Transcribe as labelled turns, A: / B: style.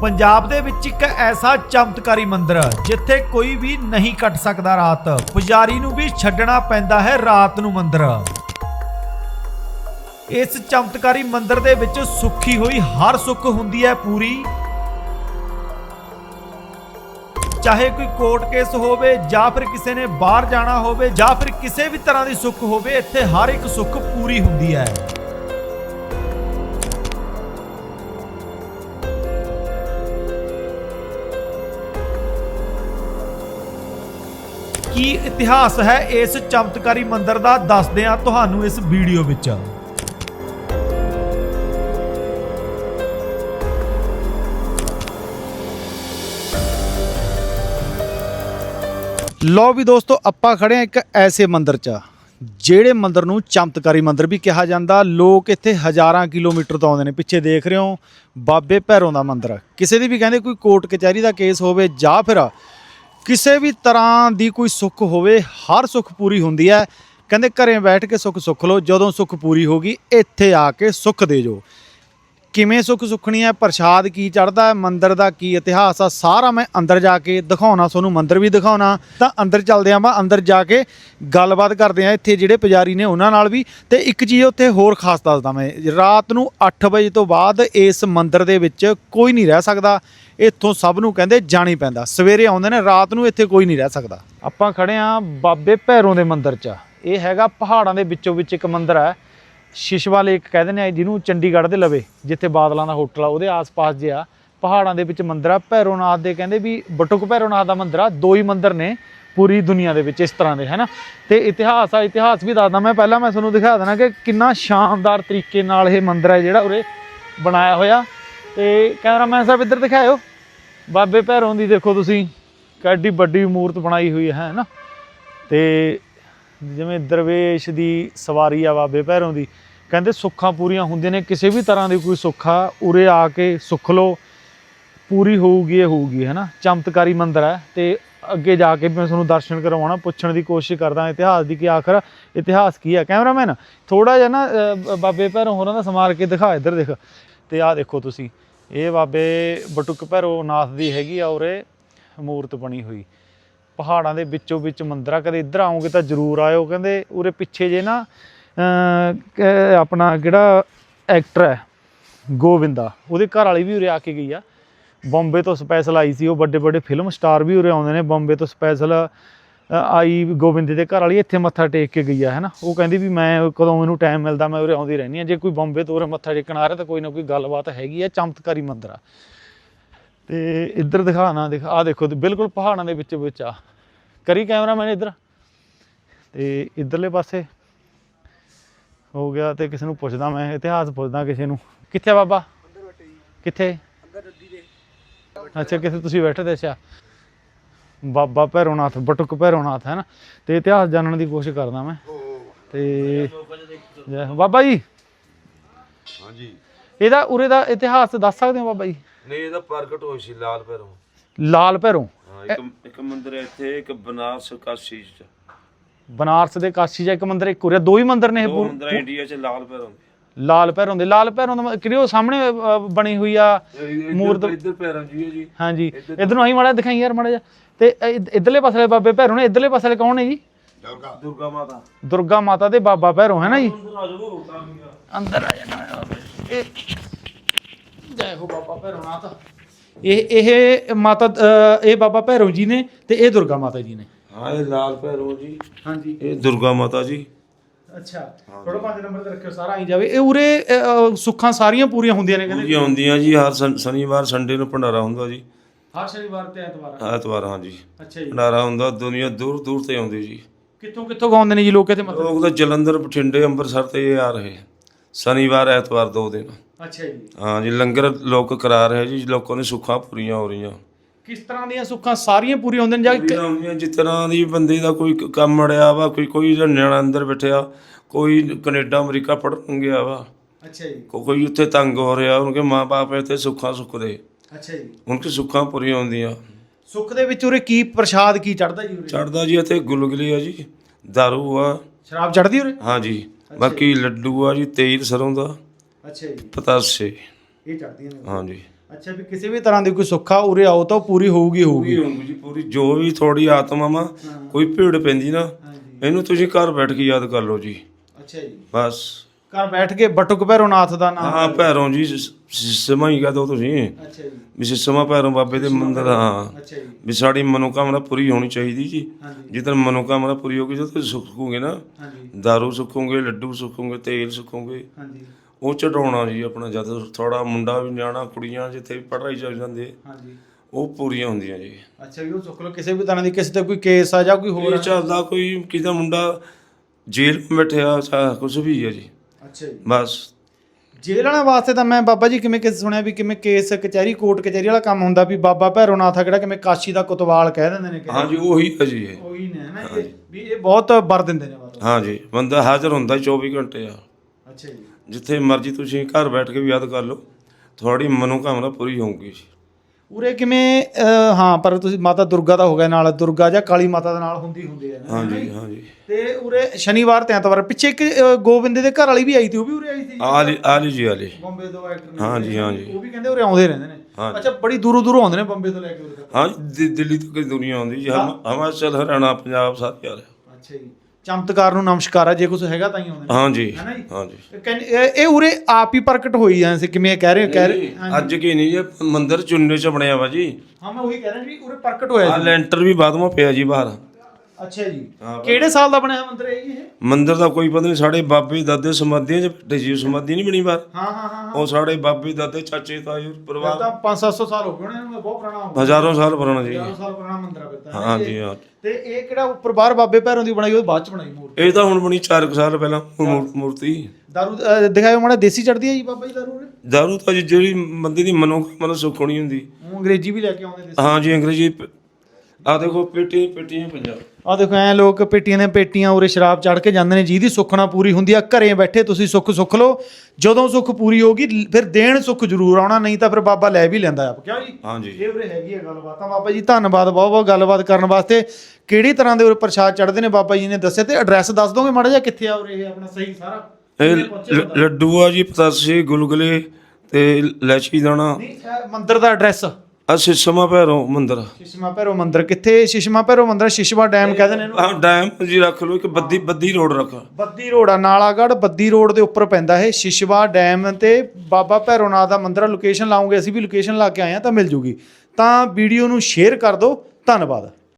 A: ਪੰਜਾਬ ਦੇ ਵਿੱਚ ਇੱਕ ਐਸਾ ਚਮਤਕਾਰੀ ਮੰਦਿਰ ਜਿੱਥੇ ਕੋਈ ਵੀ ਨਹੀਂ ਕੱਟ ਸਕਦਾ ਰਾਤ। ਪੁਜਾਰੀ ਨੂੰ ਵੀ ਛੱਡਣਾ ਪੈਂਦਾ ਹੈ ਰਾਤ ਨੂੰ ਮੰਦਿਰ। ਇਸ ਚਮਤਕਾਰੀ ਮੰਦਿਰ ਦੇ ਵਿੱਚ ਸੁੱਖੀ ਹੋਈ ਹਰ ਸੁੱਖ ਹੁੰਦੀ ਹੈ ਪੂਰੀ। ਚਾਹੇ ਕੋਈ ਕੋਰਟ ਕੇਸ ਹੋਵੇ ਜਾਂ ਫਿਰ ਕਿਸੇ ਨੇ ਬਾਹਰ ਜਾਣਾ ਹੋਵੇ ਜਾਂ ਫਿਰ ਕਿਸੇ ਵੀ ਤਰ੍ਹਾਂ ਦੀ ਸੁੱਖ ਹੋਵੇ, ਇੱਥੇ ਹਰ ਇੱਕ ਸੁੱਖ ਪੂਰੀ ਹੁੰਦੀ ਹੈ। ਕੀ ਇਤਿਹਾਸ ਹੈ ਇਸ ਚਮਤਕਾਰੀ ਮੰਦਿਰ ਦਾ? ਦੱਸਦੇ ਹਾਂ ਤੁਹਾਨੂੰ ਇਸ ਵੀਡੀਓ ਵਿੱਚ। ਲੋ ਵੀ ਦੋਸਤੋ, ਆਪਾਂ ਖੜੇ ਆ ਇੱਕ ਐਸੇ ਮੰਦਿਰ 'ਚ, ਜਿਹੜੇ ਮੰਦਿਰ ਨੂੰ ਚਮਤਕਾਰੀ ਮੰਦਿਰ ਵੀ ਕਿਹਾ ਜਾਂਦਾ। ਲੋਕ ਇੱਥੇ ਹਜ਼ਾਰਾਂ ਕਿਲੋਮੀਟਰ ਤੋਂ ਆਉਂਦੇ ਨੇ। ਪਿੱਛੇ ਦੇਖ ਰਹੇ ਹੋ, ਬਾਬੇ ਭੈਰੋਂ ਦਾ ਮੰਦਿਰ। ਕਿਸੇ ਦੀ ਵੀ ਕਹਿੰਦੇ ਕੋਈ ਕੋਰਟ ਕਚਹਿਰੀ ਦਾ ਕੇਸ ਹੋਵੇ ਜਾਂ ਫਿਰ ਕਿਸੇ ਵੀ ਤਰ੍ਹਾਂ ਦੀ ਕੋਈ ਸੁੱਖ ਹੋਵੇ, ਹਰ ਸੁੱਖ ਪੂਰੀ ਹੁੰਦੀ ਹੈ। ਕਹਿੰਦੇ ਘਰੇ ਬੈਠ ਕੇ ਸੁੱਖ ਸੁੱਖ ਲਓ, ਜਦੋਂ ਸੁੱਖ ਪੂਰੀ ਹੋਗੀ ਇੱਥੇ ਆ ਕੇ ਸੁੱਖ ਦੇ ਜੋ। ਕਿਵੇਂ ਸੁੱਖ ਸੁੱਖਣੀ ਹੈ, ਪ੍ਰਸ਼ਾਦ ਕੀ ਚੜਦਾ ਹੈ, ਮੰਦਿਰ ਦਾ ਕੀ ਇਤਿਹਾਸ ਆ, ਸਾਰਾ ਮੈਂ ਅੰਦਰ ਜਾ ਕੇ ਦਿਖਾਉਣਾ, ਤੁਹਾਨੂੰ ਮੰਦਿਰ ਵੀ ਦਿਖਾਉਣਾ। ਤਾਂ ਅੰਦਰ ਚੱਲਦੇ ਆਂ ਵਾ ਅੰਦਰ ਜਾ ਕੇ ਗੱਲਬਾਤ ਕਰਦੇ ਆਂ ਇੱਥੇ ਜਿਹੜੇ ਪੁਜਾਰੀ ਨੇ ਉਹਨਾਂ ਨਾਲ ਵੀ। ਤੇ ਇੱਕ ਚੀਜ਼ ਉੱਥੇ ਹੋਰ ਖਾਸ ਦੱਸਦਾ ਮੈਂ, ਰਾਤ ਨੂੰ 8 ਵਜੇ ਤੋਂ ਬਾਅਦ ਇਸ ਮੰਦਿਰ ਦੇ ਵਿੱਚ ਕੋਈ ਨਹੀਂ ਰਹਿ ਸਕਦਾ। ਇੱਥੋਂ ਸਭ ਨੂੰ ਕਹਿੰਦੇ ਜਾਣੀ ਪੈਂਦਾ। ਸਵੇਰੇ ਆਉਂਦੇ ਨੇ, ਰਾਤ ਨੂੰ ਇੱਥੇ ਕੋਈ ਨਹੀਂ ਰਹਿ ਸਕਦਾ। ਆਪਾਂ ਖੜੇ ਆਂ ਬਾਬੇ ਭੈਰੋਂ ਦੇ ਮੰਦਿਰ 'ਚ। ਇਹ ਹੈਗਾ ਪਹਾੜਾਂ ਦੇ ਵਿੱਚੋਂ ਵਿੱਚ ਇੱਕ ਮੰਦਿਰ ਹੈ। ਸ਼ਿਸ਼ਵਾ ਲੇਕ ਦਿੰਦੇ ਨੇ ਜਿਹਨੂੰ ਚੰਡੀਗੜ੍ਹ ਦੇ ਲਵੇ, ਜਿੱਥੇ ਬਾਦਲਾਂ ਦਾ ਹੋਟਲ ਆ, ਉਹਦੇ ਆਸ-ਪਾਸ ਜੇ ਆ ਪਹਾੜਾਂ ਦੇ ਵਿੱਚ ਮੰਦਿਰ ਆ ਭੈਰੋਨਾਥ ਦੇ ਕਹਿੰਦੇ ਵੀ ਬਟੁਕ ਭੈਰੋਨਾਥ ਦਾ ਮੰਦਿਰ ਆ ਦੋ ਹੀ ਮੰਦਿਰ ਨੇ ਪੂਰੀ ਦੁਨੀਆ ਦੇ ਵਿੱਚ ਇਸ ਤਰ੍ਹਾਂ ਦੇ, ਹੈਨਾ? ਤੇ ਇਤਿਹਾਸ ਆ, ਇਤਿਹਾਸ ਵੀ ਦੱਸਦਾ ਮੈਂ, ਪਹਿਲਾਂ ਮੈਂ ਤੁਹਾਨੂੰ ਦਿਖਾ ਦੇਣਾ ਕਿ ਕਿੰਨਾ ਸ਼ਾਨਦਾਰ ਤਰੀਕੇ ਨਾਲ ਇਹ ਮੰਦਿਰ ਹੈ ਜਿਹੜਾ ਉਰੇ ਬਣਾਇਆ ਹੋਇਆ। ਤੇ ਕੈਮਰਾਮੈਨ ਸਾਹਿਬ ਇੱਧਰ ਦਿਖਾਇਓ। ਬਾਬੇ ਭੈਰੋਂ ਦੀ ਦੇਖੋ ਤੁਸੀਂ, ਕਿੱਡੀ ਵੱਡੀ ਮੂਰਤ ਬਣਾਈ ਹੋਈ ਹੈ ਨਾ ਤੇ ਜਿਵੇਂ ਦਰਵੇਸ਼ ਦੀ ਸਵਾਰੀ ਆ ਬਾਬੇ ਭੈਰੋਂ ਦੀ, ਕਹਿੰਦੇ ਸੁੱਖਾਂ ਪੂਰੀਆਂ ਹੁੰਦੀਆਂ ਨੇ, ਕਿਸੇ ਵੀ ਤਰ੍ਹਾਂ ਦੀ ਕੋਈ ਸੁੱਖ ਆ, ਉਰੇ ਆ ਕੇ ਸੁੱਖ ਲੋ ਪੂਰੀ ਹੋਊਗੀ, ਇਹ ਹੋਊਗੀ ਹੈ ਨਾ ਚਮਤਕਾਰੀ ਮੰਦਿਰ ਹੈ ਤੇ ਅੱਗੇ ਜਾ ਕੇ ਮੈਂ ਤੁਹਾਨੂੰ ਦਰਸ਼ਨ ਕਰਵਾਉਣਾ, ਪੁੱਛਣ ਦੀ ਕੋਸ਼ਿਸ਼ ਕਰਦਾ ਇਤਿਹਾਸ ਦੀ ਕਿ ਆਖਰ ਇਤਿਹਾਸ ਕੀ ਹੈ। ਕੈਮਰਾਮੈਨ ਥੋੜਾ ਜਿਹਾ ਨਾ ਬ- ਬਾਬੇ ਭੈਰੋਂ ਹੋਰਾਂ ਦਾ ਸਮਾਰ ਕੇ ਦਿਖਾ, ਇੱਧਰ ਦੇਖ। ਤੇ ਆਹ ਦੇਖੋ ਤੁਸੀਂ, ਇਹ ਬਾਬੇ ਬਟੁਕ ਭੈਰੋ ਨਾਥ ਦੀ ਹੈਗੀ ਆ, ਉਰੇ ਮੂਰਤ ਬਣੀ ਹੋਈ। ਪਹਾੜਾਂ ਦੇ ਵਿੱਚੋਂ ਵਿੱਚ ਮੰਦਿਰ ਆ ਕਦੇ ਇੱਧਰ ਆਉਂਗੇ ਤਾਂ ਜ਼ਰੂਰ ਆਇਓ। ਕਹਿੰਦੇ ਉਰੇ ਪਿੱਛੇ ਜੇ ਨਾ ਆਪਣਾ ਕਿਹੜਾ ਐਕਟਰ ਹੈ? ਗੋਵਿੰਦਾ। ਉਹਦੇ ਘਰ ਵਾਲੀ ਵੀ ਉਰੇ ਆ ਕੇ ਗਈ ਆ। ਬੰਬੇ ਤੋਂ ਸਪੈਸ਼ਲ ਆਈ ਸੀ ਉਹ, ਵੱਡੇ ਵੱਡੇ ਫਿਲਮ ਸਟਾਰ ਵੀ ਉਰੇ ਆਉਂਦੇ ਨੇ। ਬੰਬੇ ਤੋਂ ਸਪੈਸ਼ਲ ਆਈ ਗੋਬਿੰਦ ਦੇ ਘਰ ਵਾਲੀ ਇੱਥੇ ਮੱਥਾ ਟੇਕ ਕੇ ਗਈ ਆ ਹੈ ਨਾ ਉਹ ਕਹਿੰਦੀ ਵੀ ਮੈਂ ਕਦੋਂ ਮੈਨੂੰ ਟਾਈਮ ਮਿਲਦਾ, ਮੈਂ ਉਰੇ ਆਉਂਦੀ ਰਹਿੰਦੀ ਆ। ਜੇ ਕੋਈ ਬੰਬੇ ਤੋਂ ਉਰੇ ਮੱਥਾ ਟੇਕਣ ਆ ਰਿਹਾ ਤਾਂ ਕੋਈ ਨਾ ਕੋਈ ਗੱਲਬਾਤ ਹੈਗੀ ਆ, ਚਮਤਕਾਰੀ ਮੰਦਿਰ। ਆ ਤੇ ਇੱਧਰ ਦਿਖਾਣਾ ਦਿਖਾ ਆ ਦੇਖੋ ਬਿਲਕੁਲ ਪਹਾੜਾਂ ਦੇ ਵਿੱਚ ਵਿੱਚ ਆ। ਕਰੀ ਕੈਮਰਾਮੈਨ ਇੱਧਰ। ਤੇ ਇੱਧਰਲੇ ਪਾਸੇ ਹੋ ਗਿਆ ਤੇ ਕਿਸੇ ਨੂੰ ਪੁੱਛਦਾ ਮੈਂ ਇਤਿਹਾਸ ਪੁੱਛਦਾ ਕਿਸੇ ਨੂੰ। ਕਿੱਥੇ ਬਾਬਾ? ਕਿੱਥੇ? ਅੱਛਾ ਕਿੱਥੇ ਤੁਸੀਂ ਬੈਠੇ ਤੇ ਅੱਛਾ। ਬਾਬਾ ਭੈਰੋਨਾਥ ਬਟੁਕ ਭੈਰੋਨਾਥ ਹੈ ਨਾ? ਤੇ ਇਤਿਹਾਸ ਜਾਣਨ ਦੀ ਕੋਸ਼ਿਸ਼ ਕਰਦਾ ਮੈਂ। ਤੇ ਬਾਬਾ ਜੀ!
B: ਹਾਂਜੀ।
A: ਇਹਦਾ ਉਰੇ ਦਾ ਇਤਿਹਾਸ ਦੱਸ ਸਕਦੇ ਹੋ ਬਾਬਾ ਜੀ?
B: ਨਹੀਂ ਇਹਦਾ ਪ੍ਰਗਟ ਹੋਈ ਸੀ ਲਾਲ ਪੈਰੋਂ
A: ਲਾਲ ਭੈਰੋਂ?
B: ਹਾਂ ਇੱਕ ਇੱਕ ਮੰਦਿਰ ਹੈ ਇੱਥੇ ਇੱਕ ਬਨਾਰਸ ਕਾਸ਼ੀ ਚ।
A: ਬਨਾਰਸ ਦੇ ਕਾਸ਼ੀ ਜਾਂ ਇੱਕ ਮੰਦਿਰ ਇੱਕ ਉਰੇ ਦੋ ਹੀ ਮੰਦਿਰ ਨੇ ਇਹ
B: ਦੋ
A: ਪੂਰੇ
B: ਮੰਦਿਰ ਇੰਡੀਆ ਚ ਲਾਲ ਪੈਰੋਂ
A: ਲਾਲ ਭੈਰੋਂ ਦੇ। ਲਾਲ ਭੈਰੋਂ ਦਾ ਕਿਹੜੀ ਉਹ ਸਾਹਮਣੇ ਅ, ਬਣੀ ਹੋਈ ਆ ਮੂਰਤ
B: ਇੱਧਰ ਪੈਰੋਂ ਜੀ ਹੈ ਜੀ।
A: ਹਾਂਜੀ ਇਧਰ ਨੂੰ ਆਈ ਮਾੜਾ ਦਿਖਾਈ ਯਾਰ ਮਾੜਾ ਜਿਹਾ। ਤੇ ਇ- ਇਧਰਲੇ ਪਾਸੇ ਵਾਲੇ ਬਾਬੇ ਭੈਰੋਂ ਨੇ ਇਧਰਲੇ ਪਾਸੇ ਵਾਲੇ ਕੌਣ ਨੇ ਜੀ?
B: ਦੁਰਗਾ। ਮਾਤਾ।
A: ਦੁਰਗਾ ਮਾਤਾ ਦੇ ਬਾਬਾ ਭੈਰੋਂ ਹੈ ਨਾ ਜੀ? ਅੰਦਰ ਆ ਜਾਣਾ ਇਹ ਜੈ ਹੋ ਬਾਬਾ ਭੈਰੋਨਾਥ ਇਹ ਇਹ ਮਾਤਾ ਅ, ਇਹ ਬਾਬਾ ਭੈਰੋਂ ਜੀ ਨੇ ਤੇ ਇਹ ਦੁਰਗਾ ਮਾਤਾ ਜੀ ਨੇ।
B: ਹਾਂ ਇਹ ਲਾਲ ਪੈਰੋਂ ਜੀ।
A: ਹਾਂਜੀ।
B: ਇਹ ਦੁਰਗਾ ਮਾਤਾ ਜੀ।
A: ਅੱਛਾ ਥੋੜਾ ਪੰਜ ਨੰਬਰ ਤੇ ਰੱਖਿਓ ਸਾਰਾ ਆਈ ਜਾਵੇ। ਇਹ ਉਰੇ ਅ, ਸੁੱਖਾਂ ਸਾਰੀਆਂ ਪੂਰੀਆਂ ਹੁੰਦੀਆਂ ਨੇ ਕਹਿੰਦੇ।
B: ਪੂਜੀਆਂ ਹੁੰਦੀਆਂ ਜੀ ਹਰ ਸ਼ਨ- ਸ਼ਨੀਵਾਰ ਸੰਡੇ ਨੂੰ ਭੰਡਾਰਾ ਹੁੰਦਾ ਜੀ।
A: ਹਰ ਸ਼ਨੀਵਾਰ ਤੇ ਐਤਵਾਰ।
B: ਐਤਵਾਰ ਹਾਂ ਜੀ
A: ਅੱਛਾ ਜੀ।
B: ਭੰਡਾਰਾ ਹੁੰਦਾ ਦੁਨੀਆ ਦੂਰ ਦੂਰ ਤੇ ਆਉਂਦੀ ਜੀ।
A: ਕਿੱਥੋਂ ਕਿੱਥੋਂ ਗਾਉਂਦੇ ਨੇ ਜੀ ਲੋਕ ਇੱਥੇ ਮਤਲਬ?
B: ਲੋਕ ਤਾਂ ਜਲੰਧਰ ਬਠਿੰਡੇ ਅੰਮ੍ਰਿਤਸਰ ਤੇ ਇਹ ਆ ਰਹੇ। ਸ਼ਨੀਵਾਰ ਐਤਵਾਰ ਦੋ ਦਿਨ।
A: ਅੱਛਾ ਜੀ।
B: ਹਾਂ ਜੀ ਲੰਗਰ ਲੋਕ ਕਰਾ ਰਹੇ ਜੀ ਲੋਕਾਂ ਦੀ ਸੁੱਖਾਂ ਪੂਰੀਆਂ ਹੋ ਰਹੀਆਂ।
A: ਕਿਸ ਤਰ੍ਹਾਂ ਦੀਆਂ ਸੁੱਖਾਂ ਸਾਰੀਆਂ ਪੂਰੀਆਂ ਹੁੰਦੀਆਂ ਨੇ ਜਾਂ ਇੱਕ-
B: ਪੂਰੀਆਂ ਜਿਸ ਤਰ੍ਹਾਂ ਦੀ ਬੰਦੇ ਦਾ ਕੋਈ ਕ- ਕੰਮ ਅੜਿਆ ਵਾ ਕੋਈ ਕੋਈ ਨਿਆਣਾ ਅੰਦਰ ਬੈਠਿਆ ਕੋਈ ਕੈਨੇਡਾ ਅਮਰੀਕਾ ਪੜਨ ਗਿਆ ਵਾ।
A: ਅੱਛਾ ਜੀ।
B: ਕੋ- ਕੋਈ ਉੱਥੇ ਤੰਗ ਹੋ ਰਿਹਾ ਉਹਨਾਂ ਮਾਂ-ਬਾਪ ਇੱਥੇ ਸੁੱਖਾਂ ਸੁੱਖ ਦੇ
A: ਅੱਛਾ ਜੀ।
B: ਉਹਨਾਂ ਦੀ ਸੁੱਖਾਂ ਪੂਰੀਆਂ ਹੁੰਦੀਆਂ।
A: ਸੁੱਖ ਦੇ ਵਿੱਚ ਉਰੇ ਕੀ ਪ੍ਰਸ਼ਾਦ ਕੀ ਚੜਦਾ ਜੀ ਉਰੇ?
B: ਚੜਦਾ ਜੀ ਇੱਥੇ ਗੁਲਗੁਲੇ ਆ ਜੀ ਦਾਰੂ ਆ।
A: ਸ਼ਰਾਬ ਚੜਦੀ ਉਰੇ?
B: ਹਾਂ ਜੀ ਬਾਕੀ ਲੱਡੂ ਆ ਜੀ ਤੇਲ ਸਰੋਂ ਦਾ।
A: ਅੱਛਾ ਜੀ।
B: ਪਤਾਸੇ।
A: ਇਹ ਚੜਦੀਆਂ ਨੇ।
B: ਹਾਂ ਜੀ
A: ਅੱਛਾ ਵੀ ਕਿਸੇ ਵੀ ਤਰ੍ਹਾਂ ਦੀ ਕੋਈ ਸੁੱਖਾ ਉਰੇ ਆਓ ਤਾਂ ਉਹ ਪੂਰੀ ਹੋਊਗੀ ਹੋਊਗੀ।
B: ਪੂਰੀ ਹੋਊਗੀ ਜੀ ਪੂਰੀ। ਜੋ ਵੀ ਥੋੜੀ ਆਤਮਾ ਵਾ ਕੋਈ ਭੀੜ ਪੈਂਦੀ ਨਾ
A: ਹਾਂਜੀ।
B: ਇਹਨੂੰ ਤੁਸੀਂ ਘਰ ਬੈਠ ਕੇ ਯਾਦ ਕਰ ਲਓ ਜੀ।
A: ਅੱਛਾ ਜੀ।
B: ਬਸ।
A: ਘਰ ਬੈਠ ਕੇ ਬਟੁਕ ਭੈਰੋਨਾਥ ਦਾ ਨਾਮ।
B: ਹਾਂ ਭੈਰੋਂ ਜੀ ਸਿਸਮਾ ਹੀ ਕਹਦੋ ਤੁਸੀਂ।
A: ਅੱਛਾ ਜੀ।
B: ਵੀ ਸਿਸਮਾ ਭੈਰੋਂ ਬਾਬੇ ਦੇ ਮੰਦਿਰ ਹਾਂ।
A: ਅੱਛਾ ਜੀ।
B: ਵੀ ਸਾਡੀ ਮਨੋਕਾਮਨਾ ਪੂਰੀ ਹੋਣੀ ਚਾਹੀਦੀ ਜੀ।
A: ਹਾਂਜੀ।
B: ਜਿੱਦਣ ਮਨੋਕਾਮਨਾ ਪੂਰੀ ਹੋਗੀ ਜਦੋਂ ਤੁਸੀਂ ਸੁੱਖੋਗੇ ਨਾ
A: ਹਾਂਜੀ।
B: ਦਾਰੂ ਸੁੱਖੋਗੇ ਲੱਡੂ ਸੁੱਖੋਗੇ ਤੇਲ ਸੁੱਖੋਗੇ।
A: ਹਾਂਜੀ।
B: ਉਹ ਚੜਾਉਣਾ ਜੀ ਆਪਣਾ ਜਦ ਥੋੜਾ ਮੁੰਡਾ ਵੀ ਨਿਆਣਾ ਕੁੜੀਆਂ ਜਿੱਥੇ ਵੀ ਪੜ੍ਹਾਈ ਚੱਲ ਜਾਂਦੇ
A: ਹਾਂਜੀ।
B: ਉਹ ਪੂਰੀਆਂ ਹੁੰਦੀਆਂ ਜੀ।
A: ਅੱਛਾ ਵੀ ਉਹ ਸੁੱਖ ਲੋ ਕਿਸੇ ਵੀ ਤਰ੍ਹਾਂ ਦੀ ਕਿਸੇ ਤੇ ਕੋਈ ਕੇਸ ਆ ਜਾਂ ਕੋਈ ਹੋਰ
B: ਹੋਰ ਚੱਲਦਾ ਕੋਈ ਕਿਦਾ ਮੁੰਡਾ ਜੇਲ੍ਹ ਵਿੱਚ ਬੈਠਿਆ ਚਾਹੇ ਕੁਝ ਵੀ ਹੈ ਜੀ।
A: ਅੱਛਾ ਜੀ।
B: ਬਸ।
A: ਜੇਲ੍ਹ ਵਾਲਿਆਂ ਵਾਸਤੇ ਤਾਂ ਮੈਂ ਬਾਬਾ ਜੀ ਕਿਵੇਂ ਕਿ ਸੁਣਿਆ ਵੀ ਕਿਵੇਂ ਕੇਸ ਕਚਹਿਰੀ ਕੋਰਟ ਕਚਹਿਰੀ ਵਾਲਾ ਕੰਮ ਹੁੰਦਾ ਵੀ ਬਾਬਾ ਭੈਰੋਨਾਥ ਆ ਕਿਹੜਾ ਕਿਵੇਂ ਕਾਸ਼ੀ ਦਾ ਕੁਤਵਾਲ ਕਹਿ ਦਿੰਦੇ ਨੇ ਕਿ
B: ਹਾਂਜੀ ਉਹੀ ਹੈ ਜੀ ਇਹ।
A: ਉਹੀ ਨੇ ਨਾ ਇਹ? ਵੀ ਇਹ ਬਹੁਤ ਵਰ ਦਿੰਦੇ ਨੇ ਬਾਬਾ।
B: ਹਾਂਜੀ ਬੰਦਾ ਹਾਜ਼ਰ ਹੁੰਦਾ 24 ਘੰਟੇ ਆ।
A: ਅੱਛਾ ਜੀ।
B: ਜਿੱਥੇ ਮਰਜ਼ੀ ਤੁਸੀਂ ਘਰ ਬੈਠ ਕੇ ਵੀ ਯਾਦ ਕਰ ਲਓ ਤੁਹਾਡੀ ਮਨੋਕਾਮਨਾ ਪੂਰੀ ਹੋਊਗੀ ਜੀ।
A: ਉਰੇ ਕਿਵੇਂ ਅਹ, ਹਾਂ ਪਰ ਤੁਸੀਂ ਮਾਤਾ ਦੁਰਗਾ ਦਾ ਹੋ ਗਿਆ ਨਾਲ ਦੁਰਗਾ ਜਾਂ ਕਾਲੀ ਮਾਤਾ ਦੇ ਨਾਲ ਹੁੰਦੀ ਹੁੰਦੀ ਹੈ ਨਾ
B: ਹਾਂਜੀ ਹਾਂਜੀ।
A: ਤੇ ਉਰੇ ਸ਼ਨੀਵਾਰ ਤੇ ਐਤਵਾਰ ਪਿੱਛੇ ਇੱਕ ਅਹ, ਗੋਬਿੰਦ ਦੇ ਘਰ ਵਾਲੀ ਵੀ ਆਈ ਸੀ ਉਹ ਵੀ ਉਰੇ ਆਈ ਸੀ?
B: ਆਲੀ ਆਲੀ ਜੀ ਆਲੀ।
A: ਬੰਬੇ ਤੋਂ ਐਕਟਰ ਨੇ
B: ਹਾਂਜੀ ਹਾਂਜੀ।
A: ਉਹ ਵੀ ਕਹਿੰਦੇ ਉਰੇ ਆਉਂਦੇ ਰਹਿੰਦੇ ਨੇ।
B: ਹਾਂਜੀ।
A: ਅੱਛਾ ਬੜੀ ਦੂਰੋਂ ਦੂਰੋਂ ਆਉਂਦੇ ਨੇ ਬੰਬੇ ਤੋਂ ਲੈ ਕੇ ਉਰੇ ਤੱਕ
B: ਹਾਂ ਦਿ- ਦਿੱਲੀ ਦੁਨੀਆ ਆਉਂਦੀ ਜੀ। ਹਮ ਹਿਮਾਚਲ ਹਰਿਆਣਾ ਪੰਜਾਬ ਸਾਰੇ ਯਾਰ
A: ਅੱਛਾ ਜੀ। ਚਮਤਕਾਰ ਨੂੰ ਨਮਸਕਾਰ ਆ ਜੇ ਕੁਝ ਹੈਗਾ ਤਾਂ ਹੀ ਆਉਂਦੇ
B: ਹਾਂਜੀ
A: ਹੈ ਨਾ ਜੀ?
B: ਹਾਂਜੀ।
A: ਕਹਿੰਦੇ- ਇਹ ਇਹ ਉਰੇ ਆਪ ਹੀ ਪ੍ਰਗਟ ਹੋਈ ਜਾਂ ਸੀ ਕਿਵੇਂ ਕਹਿ ਰਹੇ ਕਹਿ ਰਹੇ
B: ਅੱਜ ਕੀ ਨਹੀਂ ਇਹ ਮੰਦਿਰ ਚੁੰਨੇ ਚ ਬਣਿਆ ਵਾ ਜੀ।
A: ਹਾਂ ਮੈਂ ਉਹੀ ਕਹਿ ਰਿਹਾ ਵੀ ਉਰੇ ਪ੍ਰਗਟ ਹੋਇਆ
B: ਆ ਲੈਂਟਰ ਵੀ ਬਾਦਮਾ ਪਿਆ ਜੀ ਬਾਹਰ।
A: ਅੱਛਾ ਜੀ।
B: ਹਾਂ,
A: ਕਿਹੜੇ ਸਾਲ ਦਾ ਬਣਿਆ ਮੰਦਿਰ ਹੈ ਜੀ ਇਹ?
B: ਮੰਦਿਰ ਦਾ ਕੋਈ ਪਤਾ ਨਹੀਂ ਸਾਡੇ ਬਾਬੇ ਦਾਦੇ ਸਮਾਧੀਆਂ ਚ ਬੈਠੇ ਜੀ ਸਮਾਧੀ ਨਹੀਂ ਬਣੀ ਬਾਹਰ।
A: ਹਾਂ ਹਾਂ ਹਾਂ
B: ਉਹ ਸਾਡੇ ਬਾਬੇ ਦਾਦੇ ਚਾਚੇ ਤਾਏ ਪਰਿਵਾਰ।
A: ਤਾਂ 5-700 ਸਾਲ ਹੋ ਗਏ ਹੋਣੇ ਇਹਨੂੰ ਬਹੁਤ ਪੁਰਾਣਾ ਹੋ ਗਿਆ
B: ਹਜ਼ਾਰਾਂ ਸਾਲ ਪੁਰਾਣਾ ਜੀ।
A: 1000 ਸਾਲ ਪੁਰਾਣਾ ਮੰਦਿਰ ਆ ਫਿਰ ਤਾਂ।
B: ਹਾਂਜੀ ਹਾਂ।
A: ਤੇ ਇਹ ਕਿਹੜਾ ਉੱਪਰ ਬਾਹਰ ਬਾਬੇ ਭੈਰੋਂ ਦੀ ਬਣਾਈ ਉਹ ਬਾਅਦ ਚ ਬਣਾਈ ਮੂਰਤੀ?
B: ਇਹ ਤਾਂ ਹੁਣ ਬਣੀ 4 ਸਾਲ ਪਹਿਲਾਂ ਮੂਰ- ਮੂਰਤੀ।
A: ਦਾਰੂ ਅਹ, ਦਿਖਾਇਓ ਮਾੜਾ ਦੇਸੀ ਚੜਦੀ ਹੈ ਜੀ ਬਾਬਾ ਜੀ ਦਾਰੂ
B: ਦਾਰੂ ਤਾਂ ਜੀ ਜਿਹੜੀ ਬੰਦੇ ਦੀ ਮਨੋਕਾਮਨਾ ਸੁੱਖ ਹੋਣੀ ਹੁੰਦੀ।
A: ਉਹ ਅੰਗਰੇਜ਼ੀ ਵੀ ਲੈ ਕੇ ਆਉਂਦੇ ਦੇਸੀ।
B: ਹਾਂ ਜੀ ਅੰਗਰੇਜ਼ੀ ਆ ਦੇਖੋ ਪੇਟੀ ਪੇਟੀਆਂ ਪੰਜਾਬ
A: ਆ ਦੇਖੋ ਐ ਲੋਕ ਪੇਟੀਆਂ ਦੇ ਪੇਟੀਆਂ ਉਰੇ ਸ਼ਰਾਬ ਚੜ ਕੇ ਜਾਂਦੇ ਨੇ ਜਿਹਦੀ ਸੁੱਖਣਾ ਪੂਰੀ ਹੁੰਦੀ ਆ ਘਰੇ ਬੈਠੇ ਤੁਸੀਂ ਸੁੱਖ ਸੁੱਖ ਲਓ ਜਦੋਂ ਸੁੱਖ ਪੂਰੀ ਹੋਗੀ ਫਿਰ ਦੇਣ ਸੁੱਖ ਜ਼ਰੂਰ ਆਉਣਾ ਨਹੀਂ ਤਾਂ ਫਿਰ ਬਾਬਾ ਲੈ ਵੀ ਲੈਂਦਾ ਆ ਕਿਉਂ ਜੀ?
B: ਹਾਂ ਜੀ
A: ਇਹ ਉਰੇ ਹੈਗੀ ਹੈ ਗੱਲਬਾਤ। ਤਾਂ ਬਾਬਾ ਜੀ ਧੰਨਵਾਦ ਬਹੁਤ ਬਹੁਤ ਗੱਲਬਾਤ ਕਰਨ ਵਾਸਤੇ। ਕਿਹੜੀ ਤਰ੍ਹਾਂ ਦੇ ਉਰੇ ਪ੍ਰਸ਼ਾਦ ਚੜਦੇ ਨੇ ਬਾਬਾ ਜੀ ਨੇ ਦੱਸਿਆ ਤੇ ਐਡਰੈਸ ਦੱਸ ਦੋਗੇ ਮਾੜਾ ਜਿਹਾ ਕਿੱਥੇ ਆ ਉਰੇ ਇਹ ਆਪਣਾ ਸਹੀ ਸਾਰਾ?
B: ਇਹ
A: ਕਿਵੇਂ
B: ਲ- ਲੱਡੂ ਆ ਜੀ ਪਤਾਸੇ ਗੁਲਗੁਲੇ ਤੇ ਇਲਾਚੀ ਦਾਣਾ।
A: ਨਹੀਂ ਇਹ ਮੰਦਿਰ ਦਾ ਐਡਰੈਸ
B: ਆ ਸਿਸਮਾ ਭੈਰੋ ਮੰਦਿਰ।
A: ਸ਼ਿਸ਼ਮਾ ਭੈਰੋ ਮੰਦਿਰ ਕਿੱਥੇ? ਸ਼ਿਸ਼ਮਾ ਭੈਰੋ ਮੰਦਿਰ ਸ਼ਿਸ਼ਵਾ ਡੈਮ ਕਹਿੰਦੇ ਨੇ ਇਹਨੂੰ।
B: ਡੈਮ ਜੀ ਰੱਖ ਲਓ ਇੱਕ ਬੱਦੀ ਬੱਦੀ ਰੋਡ ਰੱਖ।
A: ਬੱਦੀ ਰੋਡ ਆ ਨਾਲਾਗੜ੍ਹ ਬੱਦੀ ਰੋਡ ਦੇ ਉੱਪਰ ਪੈਂਦਾ ਇਹ। ਸ਼ਿਸ਼ਵਾ ਡੈਮ ਤੇ ਬਾਬਾ ਭੈਰੋਨਾਥ ਦਾ ਮੰਦਿਰ ਲੋਕੇਸ਼ਨ ਲਾਉਂਗੇ ਅਸੀਂ ਵੀ ਲੋਕੇਸ਼ਨ ਲਾ ਕੇ ਆਏ ਆ ਤਾਂ ਮਿਲ ਜੂਗੀ। ਤਾਂ ਵੀਡੀਓ ਨੂੰ ਸ਼ੇਅਰ ਕਰ ਦਿਓ। ਧੰਨਵਾਦ।